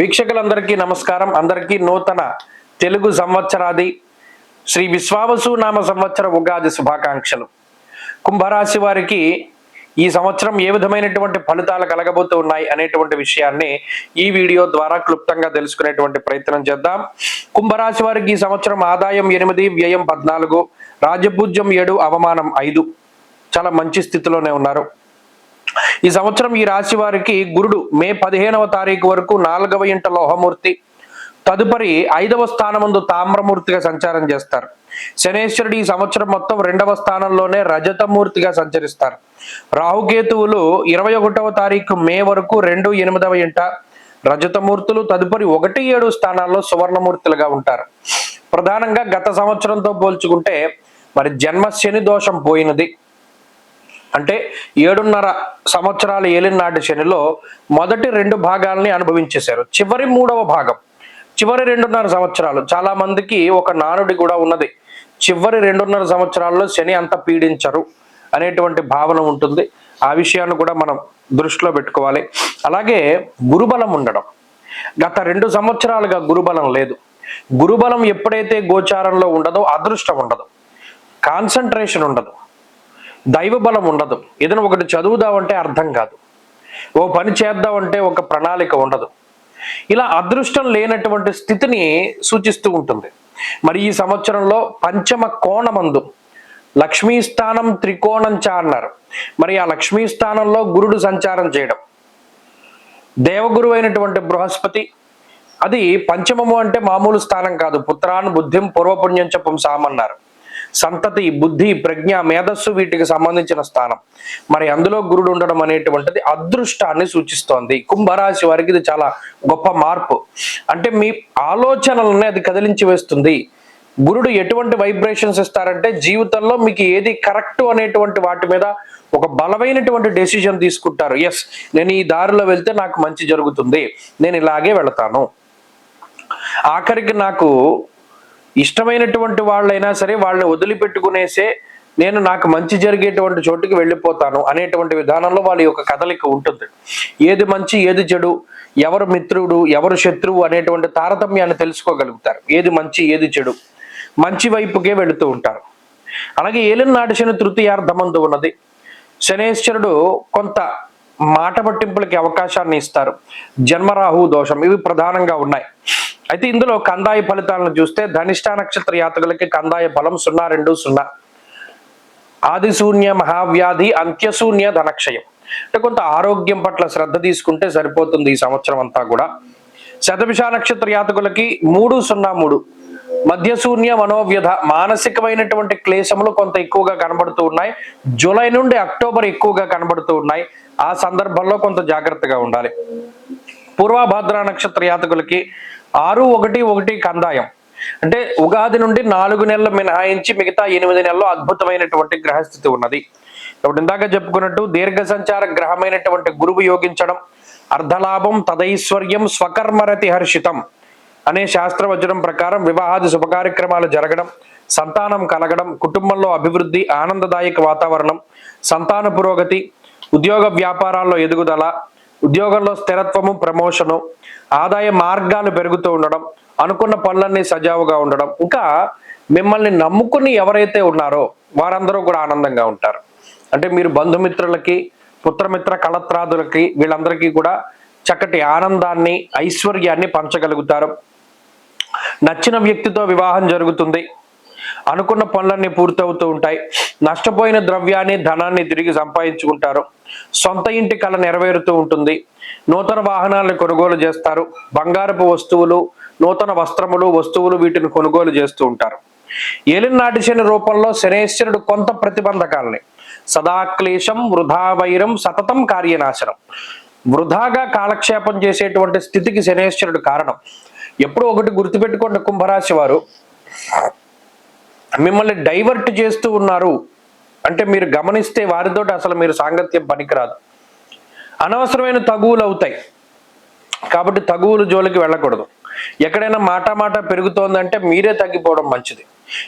వీక్షకులందరికీ నమస్కారం. అందరికీ నూతన తెలుగు సంవత్సరాది శ్రీ విశ్వావసు నామ సంవత్సర ఉగాది శుభాకాంక్షలు. కుంభరాశి వారికి ఈ సంవత్సరం ఏ విధమైనటువంటి ఫలితాలు కలగబోతూ ఉన్నాయి అనేటువంటి విషయాన్ని ఈ వీడియో ద్వారా క్లుప్తంగా తెలుసుకునేటువంటి ప్రయత్నం చేద్దాం. కుంభరాశి వారికి ఈ సంవత్సరం ఆదాయం ఎనిమిది వ్యయం పద్నాలుగు రాజపూజ్యం ఏడు అవమానం ఐదు. చాలా మంచి స్థితిలోనే ఉన్నారు. ఈ సంవత్సరం ఈ రాశి వారికి గురుడు మే పదిహేనవ తారీఖు వరకు నాలుగవ ఇంట లోహమూర్తి. తదుపరి ఐదవ స్థానమందు తామ్రమూర్తిగా సంచారం చేస్తారు. శనేశ్వరుడు ఈ సంవత్సరం మొత్తం రెండవ స్థానంలోనే రజతమూర్తిగా సంచరిస్తారు. రాహుకేతువులు ఇరవై ఒకటవ తారీఖు మే వరకు రెండు ఎనిమిదవ ఇంట రజతమూర్తులు తదుపరి ఒకటి ఏడు స్థానాల్లో సువర్ణమూర్తులుగా ఉంటారు. ప్రధానంగా గత సంవత్సరంతో పోల్చుకుంటే మరి జన్మ శని దోషం పోయినది. అంటే ఏడున్నర సంవత్సరాల ఏలినాటి శనిలో మొదటి రెండు భాగాల్ని అనుభవించేశారు. చివరి మూడవ భాగం. చివరి రెండున్నర సంవత్సరాలు. చాలా మందికి ఒక నానుడి కూడా ఉన్నది. చివరి రెండున్నర సంవత్సరాల్లో శని అంత పీడించరు అనేటువంటి భావన ఉంటుంది. ఆ విషయాన్ని కూడా మనం దృష్టిలో పెట్టుకోవాలి. అలాగే గురుబలం ఉండడం. గత రెండు సంవత్సరాలుగా గురుబలం లేదు. గురుబలం ఎప్పుడైతే గోచారంలో ఉండదో అదృష్టం ఉండదు. కాన్సన్ట్రేషన్ ఉండదు. దైవ బలం ఉండదు. ఏదైనా ఒకటి చదువుదామంటే అర్థం కాదు. ఓ పని చేద్దామంటే ఒక ప్రణాళిక ఉండదు. ఇలా అదృష్టం లేనటువంటి స్థితిని సూచిస్తూ ఉంటుంది. మరి ఈ సంవత్సరంలో పంచమ కోణమందు లక్ష్మీ స్థానం త్రికోణం చ అన్నారు. మరి ఆ లక్ష్మీ స్థానంలో గురుడు సంచారం చేయడం. దేవగురు అయినటువంటి బృహస్పతి అది పంచమము అంటే మామూలు స్థానం కాదు. పుత్రాన్ బుద్ధిం పూర్వపుణ్యం చెప్పం సామన్నారు సంతతి బుద్ధి ప్రజ్ఞ మేధస్సు వీటికి సంబంధించిన స్థానం. మరి అందులో గురుడు ఉండడం అనేటువంటిది అదృష్టాన్ని సూచిస్తోంది. కుంభరాశి వారికి ఇది చాలా గొప్ప మార్పు. అంటే మీ ఆలోచనలని అది కదిలించి వేస్తుంది. గురుడు ఎటువంటి వైబ్రేషన్స్ ఇస్తారంటే జీవితంలో మీకు ఏది కరెక్ట్ అనేటువంటి వాటి మీద ఒక బలమైనటువంటి డెసిషన్ తీసుకుంటారు. ఎస్ నేను ఈ దారిలో వెళ్తే నాకు మంచి జరుగుతుంది. నేను ఇలాగే వెళతాను. ఆఖరికి నాకు ఇష్టమైనటువంటి వాళ్ళైనా సరే వాళ్ళని వదిలిపెట్టుకునేసే నేను నాకు మంచి జరిగేటువంటి చోటుకి వెళ్ళిపోతాను అనేటువంటి విధానంలో వాళ్ళ యొక్క కదలిక ఉంటుంది. ఏది మంచి ఏది చెడు ఎవరు మిత్రుడు ఎవరు శత్రువు అనేటువంటి తారతమ్యాన్ని తెలుసుకోగలుగుతారు. ఏది మంచి ఏది చెడు మంచి వైపుకే వెళుతూ ఉంటారు. అలాగే ఏలిన నాటి శని తృతీయార్థమందు ఉన్నది. శనేశ్వరుడు కొంత మాట పట్టింపులకి అవకాశాన్ని ఇస్తారు. జన్మరాహు దోషం ఇవి ప్రధానంగా ఉన్నాయి. అయితే ఇందులో కందాయ ఫలితాలను చూస్తే ధనిష్ట నక్షత్ర యాత్రికులకి కందాయ బలం సున్నా రెండు సున్నా. ఆదిశూన్య మహావ్యాధి అంత్యశూన్య ధనక్షయం. అంటే కొంత ఆరోగ్యం పట్ల శ్రద్ధ తీసుకుంటే సరిపోతుంది ఈ సంవత్సరం అంతా కూడా. శతభిష నక్షత్ర యాతకులకి మూడు సున్నా మూడు. మధ్యశూన్య మనోవ్యధ మానసికమైనటువంటి క్లేశములు కొంత ఎక్కువగా కనబడుతూ ఉన్నాయి. జూలై నుండి అక్టోబర్ ఎక్కువగా కనబడుతూ ఉన్నాయి. ఆ సందర్భంలో కొంత జాగ్రత్తగా ఉండాలి. పూర్వభద్ర నక్షత్ర యాతకులకి ఆరు ఒకటి ఒకటి కందాయం. అంటే ఉగాది నుండి నాలుగు నెలలు మినహాయించి మిగతా ఎనిమిది నెలలు అద్భుతమైనటువంటి గ్రహస్థితి ఉన్నది. కాబట్టి ఇందాక చెప్పుకున్నట్టు దీర్ఘ సంచార గ్రహమైనటువంటి గురువు యోగించడం అర్ధలాభం తదైశ్వర్యం స్వకర్మరతి హర్షితం అనే శాస్త్రవచనం ప్రకారం వివాహాది శుభకార్యక్రమాలు జరగడం సంతానం కలగడం కుటుంబంలో అభివృద్ధి ఆనందదాయక వాతావరణం సంతాన పురోగతి ఉద్యోగ వ్యాపారాల్లో ఎదుగుదల ఉద్యోగంలో స్థిరత్వము ప్రమోషను ఆదాయ మార్గాలు పెరుగుతూ ఉండడం అనుకున్న పనులన్నీ సజావుగా ఉండడం ఇంకా మిమ్మల్ని నమ్ముకుని ఎవరైతే ఉన్నారో వారందరూ కూడా ఆనందంగా ఉంటారు. అంటే మీరు బంధుమిత్రులకి పుత్రమిత్ర కళత్రాదులకి వీళ్ళందరికీ కూడా చక్కటి ఆనందాన్ని ఐశ్వర్యాన్ని పంచగలుగుతారు. నచ్చిన వ్యక్తితో వివాహం జరుగుతుంది. అనుకున్న పనులన్నీ పూర్తవుతూ ఉంటాయి. నష్టపోయిన ద్రవ్యాన్ని ధనాన్ని తిరిగి సంపాదించుకుంటారు. సొంత ఇంటి కళ నెరవేరుతూ ఉంటుంది. నూతన వాహనాలను కొనుగోలు చేస్తారు. బంగారపు వస్తువులు నూతన వస్త్రములు వస్తువులు వీటిని కొనుగోలు చేస్తూ ఉంటారు. ఏలినాటి శని రూపంలో శనేశ్వరుడు కొంత ప్రతిబంధకాలని సదాక్లేశం వృధా వైరం సతతం కార్యనాశనం. వృధాగా కాలక్షేపం చేసేటువంటి స్థితికి శనేశ్వరుడు కారణం. ఎప్పుడూ ఒకటి గుర్తుపెట్టుకోండి కుంభరాశి వారు. మిమ్మల్ని డైవర్ట్ చేస్తూ ఉన్నారు. అంటే మీరు గమనిస్తే వారితో అసలు మీరు సాంగత్యం పనికిరాదు. అనవసరమైన తగువులు అవుతాయి. కాబట్టి తగువులు జోలికి వెళ్ళకూడదు. ఎక్కడైనా మాట మాట పెరుగుతోందంటే మీరే తగ్గిపోవడం మంచిది.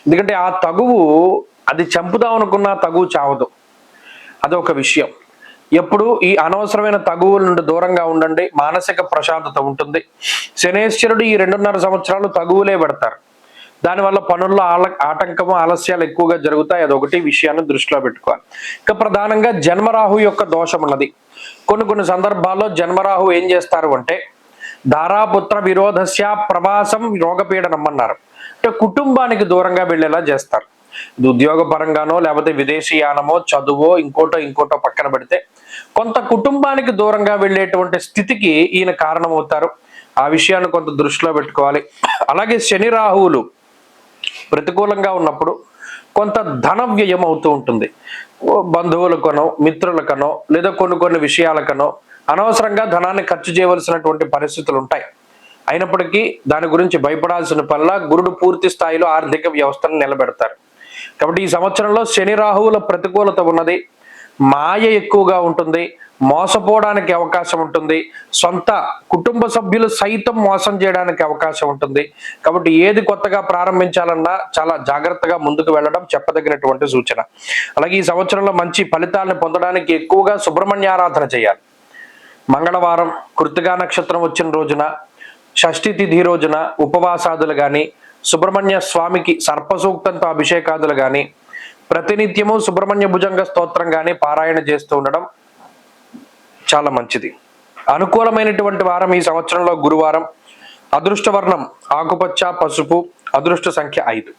ఎందుకంటే ఆ తగువు అది చంపుదాం అనుకున్న తగువు చావదు. అదొక విషయం. ఎప్పుడు ఈ అనవసరమైన తగువుల నుండి దూరంగా ఉండండి. మానసిక ప్రశాంతత ఉంటుంది. శనేశ్వరుడు ఈ రెండున్నర సంవత్సరాలు తగువులే పెడతారు. దానివల్ల పనుల్లో ఆల ఆటంకము ఆలస్యాలు ఎక్కువగా జరుగుతాయి. అదొకటి విషయాన్ని దృష్టిలో పెట్టుకోవాలి. ఇంకా ప్రధానంగా జన్మరాహు యొక్క దోషం ఉన్నది కొన్ని కొన్ని సందర్భాల్లో జన్మరాహు ఏం చేస్తారు అంటే ధారాపుత్ర విరోధస్య ప్రవాసం రోగపీడనం అన్నారు అంటే కుటుంబానికి దూరంగా వెళ్ళేలా చేస్తారు. ఇది ఉద్యోగ పరంగానో లేకపోతే విదేశీయానమో చదువో ఇంకోటో ఇంకోటో పక్కన పెడితే కొంత కుటుంబానికి దూరంగా వెళ్ళేటువంటి స్థితికి ఈయన కారణమవుతారు. ఆ విషయాన్ని కొంత దృష్టిలో పెట్టుకోవాలి. అలాగే శని రాహువులు ప్రతికూలంగా ఉన్నప్పుడు కొంత ధన వ్యయం అవుతూ ఉంటుంది. బంధువులకనో మిత్రులకనో లేదా కొన్ని కొన్ని విషయాలకనో అనవసరంగా ధనాన్ని ఖర్చు చేయవలసినటువంటి పరిస్థితులు ఉంటాయి. అయినప్పటికీ దాని గురించి భయపడాల్సిన పనిలా గురుడు పూర్తి స్థాయిలో ఆర్థిక వ్యవస్థను నిలబెడతారు. కాబట్టి ఈ సంవత్సరంలో శని రాహువుల ప్రతికూలత ఉన్నది. మాయ ఎక్కువగా ఉంటుంది. మోసపోవడానికి అవకాశం ఉంటుంది. సొంత కుటుంబ సభ్యులు సైతం మోసం చేయడానికి అవకాశం ఉంటుంది. కాబట్టి ఏది కొత్తగా ప్రారంభించాలన్నా చాలా జాగ్రత్తగా ముందుకు వెళ్ళడం చెప్పదగినటువంటి సూచన. అలాగే ఈ సంవత్సరంలో మంచి ఫలితాలను పొందడానికి ఎక్కువగా సుబ్రహ్మణ్య ఆరాధన చేయాలి. మంగళవారం కృతిగా నక్షత్రం వచ్చిన రోజున షష్ఠి తిథి రోజున ఉపవాసాదులు కానీ సుబ్రహ్మణ్య స్వామికి సర్పసూక్తంతో అభిషేకాదులు కానీ ప్రతినిత్యము సుబ్రహ్మణ్య భుజంగ స్తోత్రం కానీ పారాయణ చేస్తూ ఉండడం చాలా మంచిది. అనుకూలమైనటువంటి వారం ఈ సంవత్సరంలో గురువారం. అదృష్ట వర్ణం ఆకుపచ్చ పసుపు అదృష్ట సంఖ్య ఐదు.